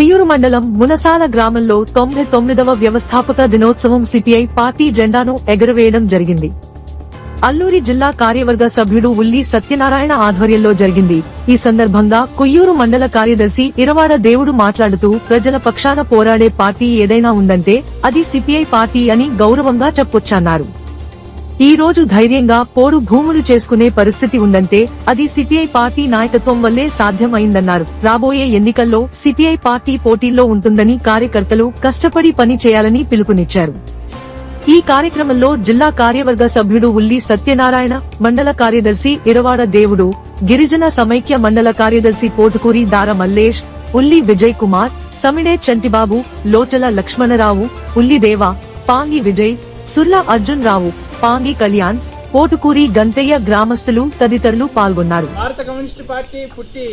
కొయ్యూరు మండలం మునసాల గ్రామంలో తొంభై తొమ్మిదవ వ్యవస్థాపక దినోత్సవం సిపిఐ పార్టీ జెండాను ఎగురవేయడం జరిగింది. అల్లూరి జిల్లా కార్యవర్గ సభ్యుడు ఉల్లి సత్యనారాయణ ఆధ్వర్యంలో జరిగింది. ఈ సందర్భంగా కుయ్యూరు మండల కార్యదర్శి ఇరవాడ దేవుడు మాట్లాడుతూ ప్రజల పక్షాన పోరాడే పార్టీ ఏదైనా ఉందంటే అది సిపిఐ పార్టీ అని గౌరవంగా చెప్పొచ్చన్నారు. ఈ రోజు ధైర్యంగా పోడు భూములు చేసుకునే పరిస్థితి ఉందంటే అది సిపిఐ పార్టీ నాయకత్వం వల్లే సాధ్యమైందన్నారు. రాబోయే ఎన్నికల్లో సిపిఐ పార్టీ పోటీల్లో ఉంటుందని కార్యకర్తలు కష్టపడి పని చేయాలని పిలుపునిచ్చారు. ఈ కార్యక్రమంలో జిల్లా కార్యవర్గ సభ్యుడు ఉల్లి సత్యనారాయణ మండల కార్యదర్శి ఇరవాడ దేవుడు గిరిజన సమైక్య మండల కార్యదర్శి పోటుకూరి దార మల్లేష్ ఉల్లి విజయ్ కుమార్ సమిడే చంటిబాబు లోచల లక్ష్మణరావు ఉల్లిదేవ పాంగి విజయ్ సుర్ల అర్జున్ రావు పాంగి కళ్యాణ్ కోటుకూరి గంతయ్య గ్రామస్తులు తదితరులు పాల్గొన్నారు. భారత కమ్యూనిస్ట్ పార్టీ పుట్టి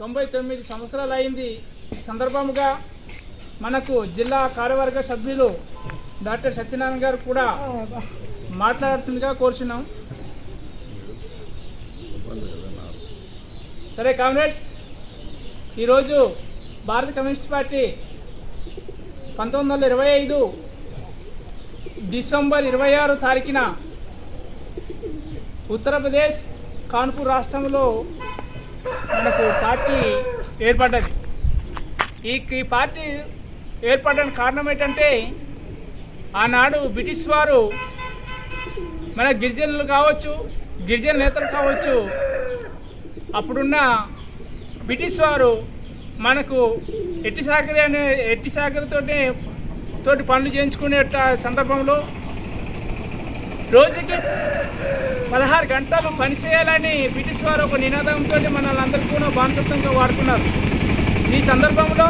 తొంభై తొమ్మిది సంవత్సరాలు అయింది సందర్భముగా మనకు జిల్లా కార్యవర్గ సభ్యులు డాక్టర్ సత్యనారాయణ గారు కూడా మాట్లాడాల్సిందిగా కోరుచున్నాం. సరే కామ్రేడ్స్ ఈరోజు భారత కమ్యూనిస్ట్ పార్టీ పంతొమ్మిది వందల ఇరవై ఐదు డిసెంబర్ ఇరవై ఆరు తారీఖున ఉత్తరప్రదేశ్ కాన్పూర్ రాష్ట్రంలో మనకు పార్టీ ఏర్పడ్డది. ఈ ఈ పార్టీ ఏర్పడడానికి కారణం ఏంటంటే ఆనాడు బ్రిటిష్ వారు మన గిరిజనులు కావచ్చు గిరిజన నేతలు కావచ్చు అప్పుడున్న బ్రిటిష్ వారు మనకు ఎట్టి సాకరి అనే ఎట్టి సాకరితోటి తోటి పనులు చేయించుకునే సందర్భంలో రోజుకి పదహారు గంటలు పనిచేయాలని బ్రిటిష్ వారు ఒక నినాదంతో మనల్ని అందరికీ కూడా బానిసత్వంగా వాడుతున్నారు ఈ సందర్భంలో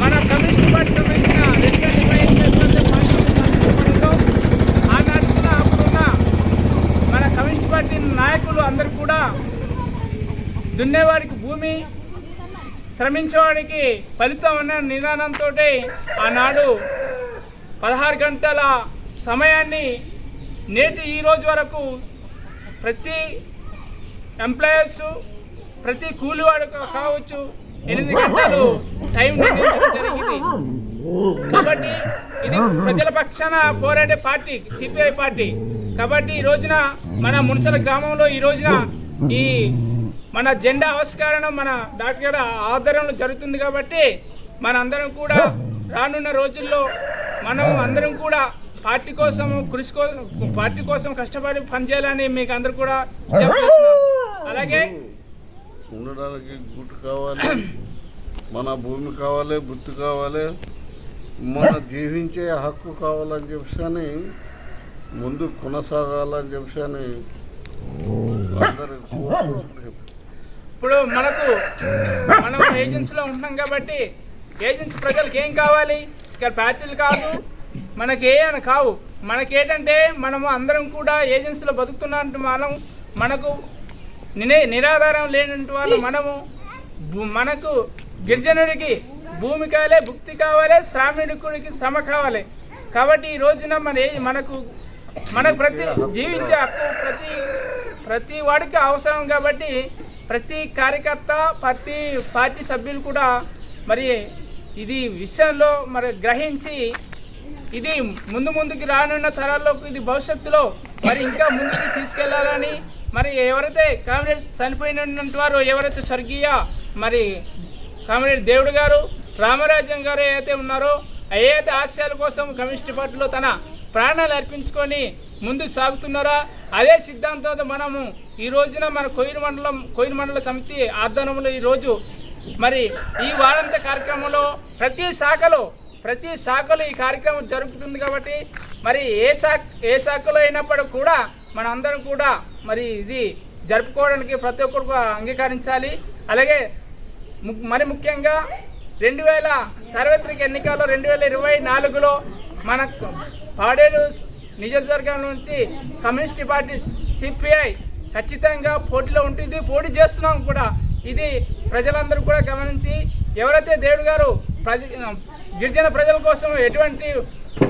మన కమ్యూనిస్ట్ పార్టీ సంబంధించిన రెండు వేల ఇరవై ఐదు చేస్తున్న సందర్భంలో ఆనాడు ఉన్న అప్పుడున్న మన కమ్యూనిస్ట్ పార్టీ నాయకులు అందరూ కూడా దున్నేవాడికి భూమి శ్రమించేవాడికి ఫలితం అన్న నిదానంతో ఆనాడు పదహారు గంటల సమయాన్ని నేటి ఈ రోజు వరకు ప్రతి ఎంప్లాయర్స్ ప్రతి కూలివాడు కావచ్చు ఎనిమిది గంటలు టైం నిర్ణయించడం జరిగింది. కాబట్టి ఇది ప్రజల పక్షాన పోరాడే పార్టీ సిపిఐ పార్టీ. కాబట్టి ఈ రోజున మన మున్సల గ్రామంలో ఈ రోజున ఈ మన జెండా ఆవిష్కరణ మన డాక్టర్ గారి ఆధ్వర్యంలో జరుగుతుంది కాబట్టి మనందరం కూడా రానున్న రోజుల్లో మనం అందరం కూడా పార్టీ కోసం కృషి కోసం పార్టీ కోసం కష్టపడి పనిచేయాలని మీకు అందరు కూడా అలాగే ఉండడానికి గుట్టు కావాలి మన భూమి కావాలి గుర్తు కావాలి మన జీవించే హక్కు కావాలని చెప్పని ముందు కొనసాగాలని చెప్పని అందరు ఇప్పుడు మనకు మనం ఏజెన్సీలో ఉంటున్నాం కాబట్టి ఏజెన్సీ ప్రజలకు ఏం కావాలి? ఇక్కడ పార్టీలు కాదు మనకి ఏ అని కావు. మనకేంటంటే మనము అందరం కూడా ఏజెన్సీలో బతుకుతున్నట్టు మనం మనకు నినే నిరాధారం లేనటువంటి వాళ్ళు మనము మనకు గిరిజనుడికి భూమి కావాలి భుక్తి కావాలి శ్రామికుడికి శ్రమ కావాలి. కాబట్టి ఈ రోజున మన ఏ- మనకు మనకు ప్రతి జీవించే హక్కు ప్రతి ప్రతి వాడికి అవసరం కాబట్టి ప్రతి కార్యకర్త ప్రతి పార్టీ సభ్యులు కూడా మరి ఇది విషయంలో మరి గ్రహించి ఇది ముందు ముందుకు రానున్న తరాల్లో ఇది భవిష్యత్తులో మరి ఇంకా ముందుకు తీసుకెళ్ళాలని మరి ఎవరైతే కామ్రేడ్ చనిపోయినటువంటి వారు ఎవరైతే స్వర్గీయ మరి కామ్రేడ్ దేవుడు గారు రామరాజ్యం గారు ఏదైతే ఉన్నారో ఏదైతే ఆశయాల కోసం కమ్యూనిస్ట్ పార్టీలో తన ప్రాణాలు అర్పించుకొని ముందు సాగుతున్నారా? అదే సిద్ధాంతంతో మనము ఈ రోజున మన కోయిన మండలం కోయిన మండల సమితి ఆధ్వర్యంలో ఈ రోజు మరి ఈ వారంత కార్యక్రమంలో ప్రతి శాఖలో ప్రతి శాఖలో ఈ కార్యక్రమం జరుగుతుంది కాబట్టి మరి ఏ శాఖ ఏ శాఖలో అయినప్పటికీ కూడా మనందరం కూడా మరి ఇది జరుపుకోవడానికి ప్రతి ఒక్కరు అంగీకరించాలి. అలాగే ము- మరి ముఖ్యంగా రెండు వేల సార్వత్రిక ఎన్నికల్లో రెండు వేల ఇరవై నాలుగులో మన పాడేరు నియోజకవర్గం నుంచి కమ్యూనిస్ట్ పార్టీ సిపిఐ ఖచ్చితంగా పోటీలో ఉంటుంది. పోటీ చేస్తున్నాం కూడా. ఇది ప్రజలందరూ కూడా గమనించి ఎవరైతే దేవుడు గారు ప్రజ గిరిజన ప్రజల కోసం ఎటువంటి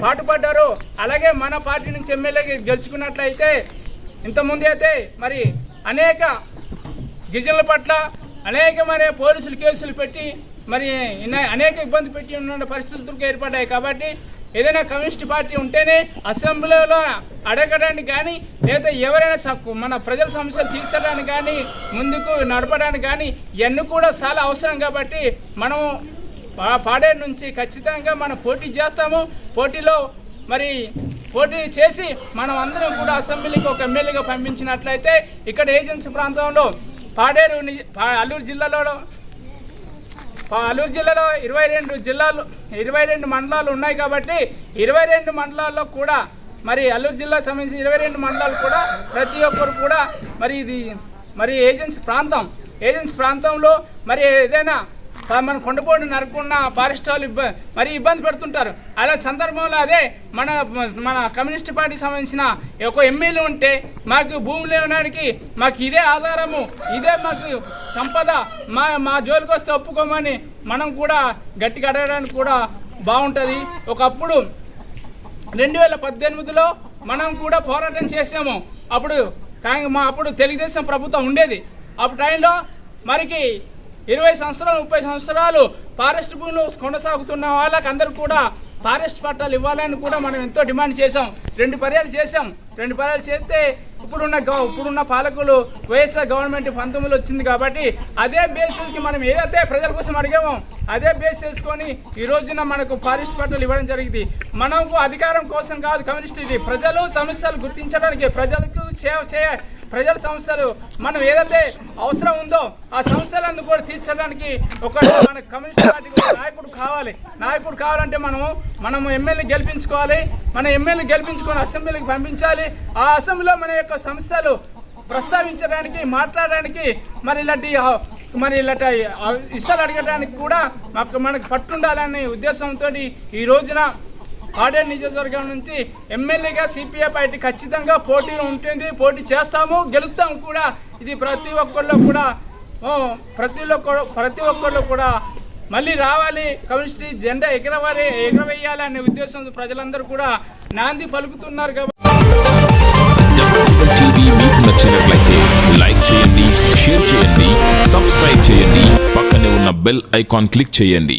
పాటుపడ్డారో అలాగే మన పార్టీ నుంచి ఎమ్మెల్యేకి గెలుచుకున్నట్లయితే ఇంతకుముందు అయితే మరి అనేక గిరిజనుల పట్ల అనేకమైన పోలీసులు కేసులు పెట్టి మరి అనేక ఇబ్బంది పెట్టి ఉన్న పరిస్థితులకు ఏర్పడ్డాయి కాబట్టి ఏదైనా కమ్యూనిస్ట్ పార్టీ ఉంటేనే అసెంబ్లీలో అడగడానికి కానీ లేదా ఎవరైనా చక్కు- మన ప్రజల సమస్యలు తీర్చడానికి కానీ ముందుకు నడపడానికి కానీ ఇవన్నీ కూడా చాలా అవసరం కాబట్టి మనం పా- పాడేరు నుంచి ఖచ్చితంగా మనం పోటీ చేస్తాము. పోటీలో మరి పోటీ చేసి మనం అందరం కూడా అసెంబ్లీకి ఒక ఎమ్మెల్యేగా పంపించినట్లయితే ఇక్కడ ఏజెన్సీ ప్రాంతంలో పాడేరు అల్లూరు జిల్లాలో అల్లూరు జిల్లాలో ఇరవై రెండు జిల్లాలు ఇరవై రెండు మండలాలు ఉన్నాయి కాబట్టి ఇరవై రెండు మండలాల్లో కూడా మరి అల్లూరు జిల్లా సంబంధించిన ఇరవై రెండు మండలాలు కూడా ప్రతి ఒక్కరు కూడా మరి ఇది మరి ఏజెన్సీ ప్రాంతం ఏజెన్సీ ప్రాంతంలో మరి ఏదైనా మన కొండపోటు నరకున్న ఫారెస్ట్ వాళ్ళు మరి ఇబ్బంది పెడుతుంటారు. అలా సందర్భంలో అదే మన మన కమ్యూనిస్ట్ పార్టీకి సంబంధించిన ఒక ఎమ్మెల్యే ఉంటే మాకు భూమి లేవడానికి మాకు ఇదే ఆధారము ఇదే మాకు సంపద మా మా జోలికి వస్తే ఒప్పుకోమని మనం కూడా గట్టిగా అడగడానికి కూడా బాగుంటుంది. ఒకప్పుడు రెండు వేల పద్దెనిమిదిలో మనం కూడా పోరాటం చేసాము. అప్పుడు కానీ మా అప్పుడు తెలుగుదేశం ప్రభుత్వం ఉండేది. అప్పుడు టైంలో మరికి ఇరవై సంవత్సరాలు ముప్పై సంవత్సరాలు ఫారెస్ట్ భూములు కొనసాగుతున్న వాళ్ళకి అందరూ కూడా ఫారెస్ట్ పట్టాలు ఇవ్వాలని కూడా మనం ఎంతో డిమాండ్ చేసాం రెండు పర్యాలు చేసాం రెండు పర్యాలు చేస్తే ఇప్పుడున్న గవ- ఇప్పుడున్న పాలకులు వైఎస్ఆర్ గవర్నమెంట్ పంతొమ్మిదిలో వచ్చింది కాబట్టి అదే బేసిస్కి మనం ఏదైతే ప్రజల కోసం అడిగామో అదే బేస్ చేసుకొని ఈ రోజున మనకు ఫారెస్ట్ పట్టాలు ఇవ్వడం జరిగింది. మనకు అధికారం కోసం కాదు కమ్యూనిస్ట్ ఇది. ప్రజలు సమస్యలు గుర్తించడానికి ప్రజలకు సేవ చేయ ప్రజల సమస్యలు మనం ఏదైతే అవసరం ఉందో ఆ సమస్యలను కూడా తీర్చడానికి ఒక మన కమ్యూనిస్ట్ పార్టీ నాయకుడు కావాలి. నాయకుడు కావాలంటే మనము మనము ఎమ్మెల్యే గెలిపించుకోవాలి. మన ఎమ్మెల్యే గెలిపించుకొని అసెంబ్లీకి పంపించాలి. ఆ అసెంబ్లీలో మన యొక్క సమస్యలు ప్రస్తావించడానికి మాట్లాడడానికి మరి ఇలాంటి మరి ఇలాంటి ఇష్టాలు అడగడానికి కూడా మాకు మనకు పట్టుండాలనే ఉద్దేశంతో ఈ రోజున ఆర్డర్ నియోజకవర్గం నుంచి ఎమ్మెల్యేగా సిపిఐ పార్టీ ఖచ్చితంగా పోటీ ఉంటుంది పోటీ చేస్తాము గెలుస్తాం కూడా. ఇది ప్రతి ఒక్కళ్ళు కూడా ప్రతి ఒక్కరు ప్రతి ఒక్కళ్ళు కూడా మళ్ళీ రావాలి. కమ్యూనిస్ట్ జెండా ఎగరవాలి ఎగరవేయాలి అనే ఉద్దేశంతో ప్రజలందరూ కూడా నాంది పలుకుతున్నారు కాబట్టి మీకు నచ్చినట్లయితే లైక్ చేయండి షేర్ చేయండి సబ్స్క్రైబ్ చేయండి పక్కనే ఉన్న బెల్ ఐకాన్ క్లిక్ చేయండి.